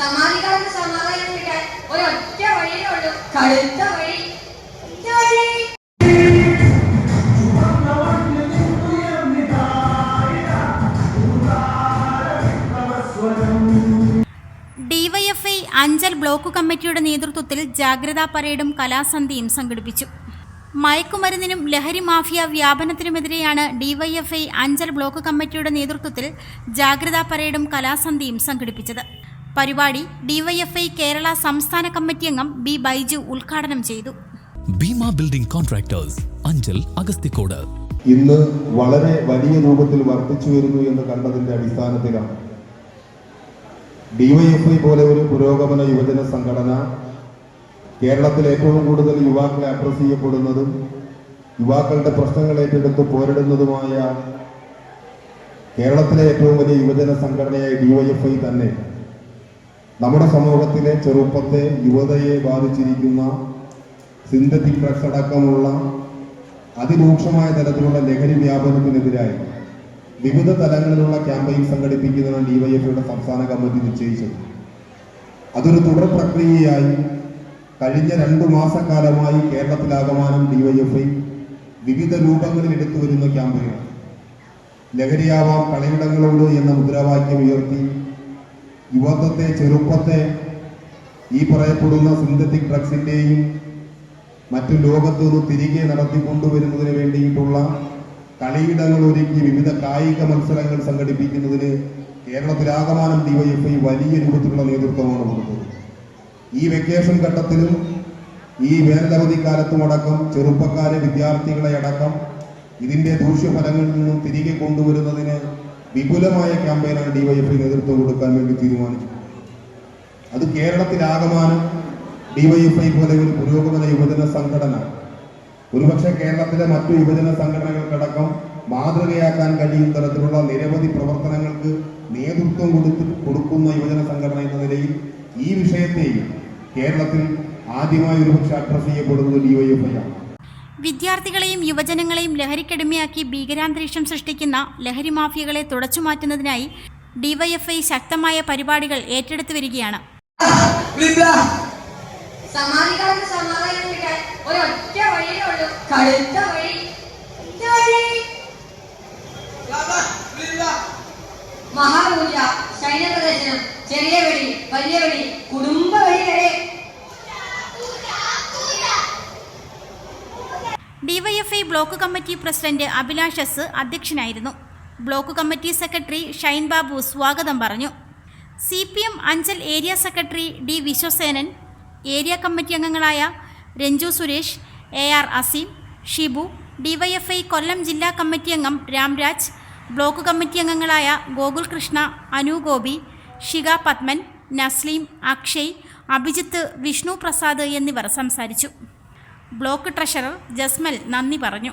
സമാധികളൊക്കെ സമാധാനം കിട്ടാൻ ഒരൊറ്റ വഴിയേ ഉള്ളൂ. കടുത്ത വഴി. ഡിവൈഎഫ്ഐ അഞ്ചൽ ബ്ലോക്ക് കമ്മിറ്റിയുടെ നേതൃത്വത്തിൽ ജാഗ്രതാ പരേഡും കലാസന്ധ്യയും സംഘടിപ്പിച്ചു. മയക്കുമരുന്നിനും ലഹരി മാഫിയ വ്യാപനത്തിനുമെതിരെയാണ് ഡിവൈഎഫ്ഐ അഞ്ചൽ ബ്ലോക്ക് കമ്മിറ്റിയുടെ നേതൃത്വത്തിൽ ജാഗ്രതാ പരേഡും കലാസന്ധ്യയും സംഘടിപ്പിച്ചത്. പരിപാടി ഡിവൈഎഫ്ഐ കേരള സംസ്ഥാന കമ്മിറ്റി അംഗം ബി ബൈജു ഉദ്ഘാടനം ചെയ്തു. Bheema building contractors Anchal Agasthikode. ഇന്ന് വളരെ വലിയ രൂപത്തിൽ വർദ്ധിച്ചു വരുന്നു എന്ന് കണ്ടതിന്റെ അടിസ്ഥാനത്തിലാണ് ഡിവൈഎഫ്ഐ പോലെ ഒരു പുരോഗമന യുവജന സംഘടന കേരളത്തിൽ ഏറ്റവും കൂടുതൽ യുവാക്കളെ അഡ്രസ് ചെയ്യപ്പെടുന്നതും യുവാക്കളുടെ പ്രശ്നങ്ങൾ ഏറ്റെടുത്ത് പോരിടുന്നതുമായ കേരളത്തിലെ ഏറ്റവും വലിയ യുവജന സംഘടനയായ ഡിവൈഎഫ്ഐ തന്നെ. നമ്മുടെ സമൂഹത്തിലെ ചെറുപ്പത്തെ യുവതയെ ബാധിച്ചിരിക്കുന്ന സിന്തറ്റിക് ഡ്രഗ്സ് അടക്കമുള്ള അതിരൂക്ഷമായ തരത്തിലുള്ള ലഹരി വ്യാപനത്തിനെതിരായി വിവിധ തലങ്ങളിലുള്ള ക്യാമ്പയിൻ സംഘടിപ്പിക്കുന്നതാണ് ഡിവൈഎഫ്ഐയുടെ സംസ്ഥാന കമ്മിറ്റി നിശ്ചയിച്ചത്. അതൊരു തുടർ പ്രക്രിയയായി കഴിഞ്ഞ രണ്ടു മാസക്കാലമായി കേരളത്തിലാകമാനം ഡിവൈഎഫ്ഐ വിവിധ രൂപങ്ങളിൽ എടുത്തു വരുന്ന ക്യാമ്പയിനാണ്. ലഹരിയാവാം കളിയിടങ്ങളോട് എന്ന മുദ്രാവാക്യം ഉയർത്തി യുവത്വത്തെ ചെറുപ്പത്തെ ഈ പറയപ്പെടുന്ന സിന്തറ്റിക് ഡ്രഗ്സിന്റെയും മറ്റു ലോകത്തു നിന്ന് തിരികെ നടത്തിക്കൊണ്ടുവരുന്നതിന് വേണ്ടിയിട്ടുള്ള കളിയിടങ്ങൾ ഒരുക്കി വിവിധ കായിക മത്സരങ്ങൾ സംഘടിപ്പിക്കുന്നതിന് കേരളത്തിലാകമാനം ഡിവൈഎഫ്ഐ വലിയ രൂപത്തിലുള്ള നേതൃത്വമാണ് കൊടുത്തത്. ഈ വെക്കേഷൻ ഘട്ടത്തിലും ഈ വേനലവധി കാലത്തും അടക്കം ചെറുപ്പക്കാരെ വിദ്യാർത്ഥികളെ അടക്കം ഇതിന്റെ ദൂഷ്യഫലങ്ങളിൽ നിന്നും തിരികെ കൊണ്ടുവരുന്നതിന് വിപുലമായ ക്യാമ്പയിനാണ് ഡിവൈഎഫ്ഐ നേതൃത്വം കൊടുക്കാൻ വേണ്ടി തീരുമാനിച്ചു അത് കേരളത്തിലാകമാനം ഡിവൈഎഫ്ഐ പോലെ ഒരു പുരോഗമന യുവജന സംഘടന. ഒരുപക്ഷെ കേരളത്തിലെ മറ്റു യുവജന സംഘടനകൾക്കടക്കം മാതൃകയാക്കാൻ കഴിയുന്ന തരത്തിലുള്ള നിരവധി പ്രവർത്തനങ്ങൾക്ക് നേതൃത്വം കൊടുത്ത് കൊടുക്കുന്ന യുവജന സംഘടന എന്ന നിലയിൽ ഈ വിഷയത്തെയും കേരളത്തിൽ ആദ്യമായി ഒരുപക്ഷെ അഡ്രസ് ചെയ്യപ്പെടുന്നത് ഡിവൈഎഫ്ഐ ആണ്. വിദ്യാർത്ഥികളെയും യുവജനങ്ങളെയും ലഹരിക്കടിമയാക്കി ഭീകരാന്തരീക്ഷം സൃഷ്ടിക്കുന്ന ലഹരി മാഫിയകളെ തുടച്ചുമാറ്റുന്നതിനായി ഡിവൈഎഫ്ഐ ശക്തമായ പരിപാടികൾ ഏറ്റെടുത്തു വരികയാണ്. സമാധികാർക്ക് സമാധാനം കിട്ടാൻ ഒരൊറ്റ വഴിയേ ഉള്ളൂ. കടുത്ത വഴി. എന്ത് വഴി മഹാപൂജ ശൈനപ്രദർശനം ചെറിയ വെടി വലിയ വെടി കുടുംബ വെടി വരെ ഡിവൈഎഫ്ഐ ബ്ലോക്ക് കമ്മിറ്റി പ്രസിഡന്റ് അഭിലാഷസ് അധ്യക്ഷനായിരുന്നു. Block committee secretary Shine Babu സ്വാഗതം പറഞ്ഞു. C P M Anchal area secretary D Vishwasenan area committee അംഗങ്ങളായ Ranju Suresh A R Aseem Shibu DYFI Kollam ജില്ലാ കമ്മിറ്റി അംഗം രാംരാജ് ബ്ലോക്ക് കമ്മിറ്റി അംഗങ്ങളായ ഗോകുൽ കൃഷ്ണ അനു ഷിക പത്മൻ നസ്ലീം അക്ഷയ് അഭിജിത്ത് വിഷ്ണു പ്രസാദ് എന്നിവർ സംസാരിച്ചു. ബ്ലോക്ക് ട്രഷറർ ജസ്മൽ നന്ദി പറഞ്ഞു.